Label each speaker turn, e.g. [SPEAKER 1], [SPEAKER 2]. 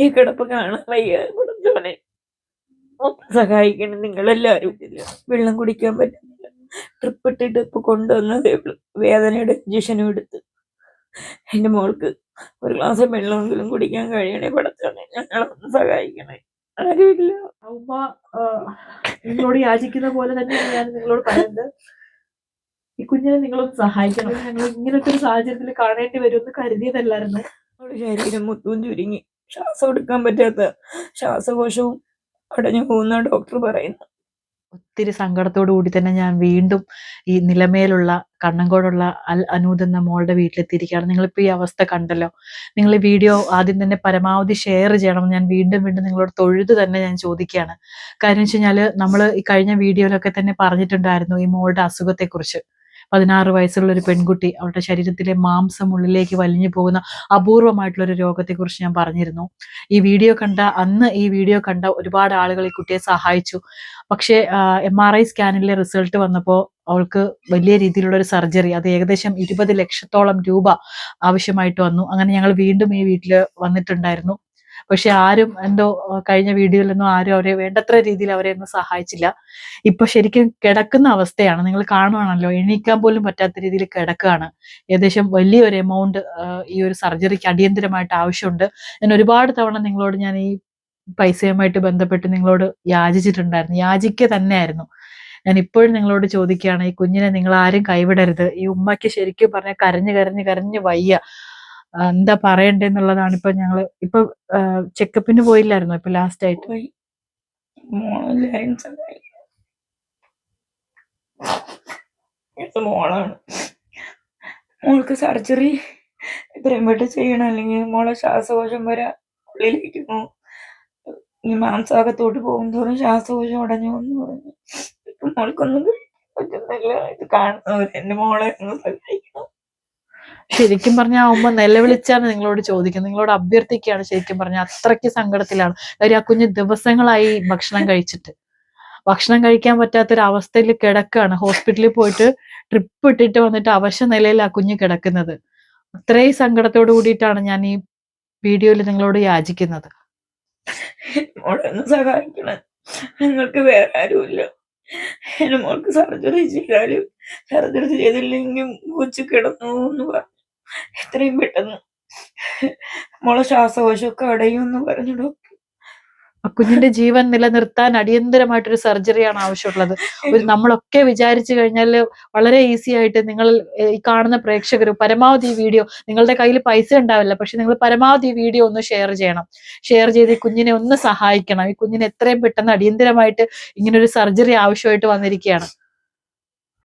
[SPEAKER 1] ഈ കിടപ്പ് കാണാൻ വയ്യ. കുടുംബനെ ഒന്ന് സഹായിക്കണം. നിങ്ങളെല്ലാരും വെള്ളം കുടിക്കാൻ പറ്റുന്നില്ല. ട്രിപ്പ് ഇട്ടിട്ട് ഇപ്പൊ കൊണ്ടുവന്നതേ ഉള്ളൂ വേദനയുടെ ഇഞ്ചക്ഷനും എടുത്ത്. എന്റെ മോൾക്ക് ഒരു ഗ്ലാസ് വെള്ളമെങ്കിലും കുടിക്കാൻ കഴിയണേ പടത്തോനെ ഞങ്ങളൊന്ന് സഹായിക്കണേ. ആരുമില്ല.
[SPEAKER 2] ഉമ്മ നിങ്ങളോട് യാചിക്കുന്ന പോലെ തന്നെ ഞാൻ നിങ്ങളോട് പറയുന്നത്. ഈ കുഞ്ഞിനെ നിങ്ങളൊന്ന് സഹായിക്കണം. ഞങ്ങൾ ഇങ്ങനത്തെ ഒരു സാഹചര്യത്തിൽ കാണേണ്ടി വരുമെന്ന് കരുതിയതല്ലായിരുന്നു.
[SPEAKER 1] ശരീരം മുത്തും ചുരുങ്ങി. ശ്വാസം എടുക്കാൻ പറ്റാത്ത ശ്വാസകോശവും അടഞ്ഞു പോകുന്ന ഡോക്ടർ പറയുന്നു.
[SPEAKER 2] ഒത്തിരി സങ്കടത്തോടു കൂടി തന്നെ ഞാൻ വീണ്ടും ഈ നിലമേലുള്ള കണ്ണങ്കോടുള്ള അൽ അനൂദ് എന്ന മോളുടെ വീട്ടിലെത്തിയിരിക്കുകയാണ്. നിങ്ങളിപ്പോൾ ഈ അവസ്ഥ കണ്ടല്ലോ. നിങ്ങൾ ഈ വീഡിയോ ആദ്യം തന്നെ പരമാവധി ഷെയർ ചെയ്യണം. ഞാൻ വീണ്ടും വീണ്ടും നിങ്ങളോട് തൊഴുത് തന്നെ ഞാൻ ചോദിക്കുകയാണ്. കാര്യം വെച്ച് കഴിഞ്ഞാൽ നമ്മൾ ഈ കഴിഞ്ഞ വീഡിയോയിലൊക്കെ തന്നെ പറഞ്ഞിട്ടുണ്ടായിരുന്നു ഈ മോളുടെ അസുഖത്തെക്കുറിച്ച്. പതിനാറ് വയസ്സുള്ള ഒരു പെൺകുട്ടി അവളുടെ ശരീരത്തിലെ മാംസം ഉള്ളിലേക്ക് വലിഞ്ഞു പോകുന്ന അപൂർവമായിട്ടുള്ള ഒരു രോഗത്തെക്കുറിച്ച് ഞാൻ പറഞ്ഞിരുന്നു. ഈ വീഡിയോ കണ്ട അന്ന് ഈ വീഡിയോ കണ്ട ഒരുപാട് ആളുകൾ ഈ കുട്ടിയെ സഹായിച്ചു. പക്ഷേ എം ആർ ഐ സ്കാനിലെ റിസൾട്ട് വന്നപ്പോൾ അവൾക്ക് വലിയ രീതിയിലുള്ള ഒരു സർജറി അത് ഏകദേശം ഇരുപത് ലക്ഷത്തോളം രൂപ ആവശ്യമായിട്ട് വന്നു. അങ്ങനെ ഞങ്ങൾ വീണ്ടും ഈ വീട്ടിൽ വന്നിട്ടുണ്ടായിരുന്നു. പക്ഷെ ആരും എന്തോ കഴിഞ്ഞ വീഡിയോയിലൊന്നും ആരും അവരെ വേണ്ടത്ര രീതിയിൽ അവരെ ഒന്നും സഹായിച്ചില്ല. ഇപ്പൊ ശരിക്കും കിടക്കുന്ന അവസ്ഥയാണ്. നിങ്ങൾ കാണുവാണല്ലോ എണീക്കാൻ പോലും പറ്റാത്ത രീതിയിൽ കിടക്കുകയാണ്. ഏകദേശം വലിയൊരു എമൗണ്ട് ഈ ഒരു സർജറിക്ക് അടിയന്തരമായിട്ട് ആവശ്യമുണ്ട്. ഞാൻ ഒരുപാട് തവണ നിങ്ങളോട് ഞാൻ ഈ പൈസയുമായിട്ട് ബന്ധപ്പെട്ട് നിങ്ങളോട് യാചിച്ചിട്ടുണ്ടായിരുന്നു. യാചിക്കുക തന്നെയായിരുന്നു. ഞാൻ ഇപ്പോഴും നിങ്ങളോട് ചോദിക്കുകയാണ് ഈ കുഞ്ഞിനെ നിങ്ങൾ ആരും കൈവിടരുത്. ഈ ഉമ്മയ്ക്ക് ശരിക്കും പറഞ്ഞാൽ കരഞ്ഞു കരഞ്ഞു കരഞ്ഞു വയ്യ. എന്താ പറയണ്ടെന്നുള്ളതാണ് ഇപ്പൊ ഞങ്ങൾ ഇപ്പൊ ചെക്കപ്പിന് പോയില്ലായിരുന്നു ഇപ്പൊ ലാസ്റ്റ് ആയിട്ട്?
[SPEAKER 1] മോൾക്ക് സർജറി എത്രയും പെട്ടെന്ന് ചെയ്യണം. അല്ലെങ്കിൽ മോളെ ശ്വാസകോശം വരെ ഉള്ളിലേക്ക് പോകും മാംസാകത്തോട്ട് പോകും തോറും ശ്വാസകോശം അടഞ്ഞു എന്ന് പറഞ്ഞു. ഇപ്പൊ മോൾക്കൊന്നും പറ്റുന്നില്ല ഇത് കാണുന്നവർ എന്റെ മോളെ ഒന്ന് സഹായിക്കണം.
[SPEAKER 2] ശരിക്കും പറഞ്ഞ ആ ഉമ്മ നിലവിളിച്ചാണ് നിങ്ങളോട് ചോദിക്കുന്നത്. നിങ്ങളോട് അഭ്യർത്ഥിക്കുകയാണ് ശരിക്കും പറഞ്ഞ. അത്രയ്ക്ക് സങ്കടത്തിലാണ്. കാര്യം ആ കുഞ്ഞ് ദിവസങ്ങളായി ഭക്ഷണം കഴിച്ചിട്ട്. ഭക്ഷണം കഴിക്കാൻ പറ്റാത്തൊരവസ്ഥയിൽ കിടക്കുകയാണ് ഹോസ്പിറ്റലിൽ പോയിട്ട് ട്രിപ്പ് ഇട്ടിട്ട് വന്നിട്ട് അവശ നിലയിൽ ആ കുഞ്ഞ് കിടക്കുന്നത്. അത്രയും സങ്കടത്തോട് കൂടിയിട്ടാണ് ഞാൻ ഈ വീഡിയോയിൽ നിങ്ങളോട് യാചിക്കുന്നത്.
[SPEAKER 1] സഹായിക്കണം. ഞങ്ങൾക്ക് വേറെ ആരുമില്ല. എന്റെ മോൾക്ക് സർജറി ചെയ്താലും സർജറി ചെയ്തില്ലെങ്കിലും കൊച്ചു കിടന്നു എന്ന് പറഞ്ഞു. എത്രയും പെട്ടെന്ന് മോളെ ശ്വാസകോശമൊക്കെ അടയുമെന്ന് പറഞ്ഞു ഡോക്ടർ.
[SPEAKER 2] കുഞ്ഞിന്റെ ജീവൻ നിലനിർത്താൻ അടിയന്തരമായിട്ടൊരു സർജറിയാണ് ആവശ്യമുള്ളത്. ഒരു നമ്മളൊക്കെ വിചാരിച്ചു കഴിഞ്ഞാൽ വളരെ ഈസി ആയിട്ട് നിങ്ങൾ ഈ കാണുന്ന പ്രേക്ഷകർ പരമാവധി വീഡിയോ നിങ്ങളുടെ കയ്യിൽ പൈസ ഉണ്ടാവില്ല പക്ഷെ നിങ്ങൾ പരമാവധി വീഡിയോ ഒന്ന് ഷെയർ ചെയ്യണം. ഷെയർ ചെയ്ത് ഈ കുഞ്ഞിനെ ഒന്ന് സഹായിക്കണം. ഈ കുഞ്ഞിനെ എത്രയും പെട്ടെന്ന് അടിയന്തരമായിട്ട് ഇങ്ങനൊരു സർജറി ആവശ്യമായിട്ട് വന്നിരിക്കുകയാണ്.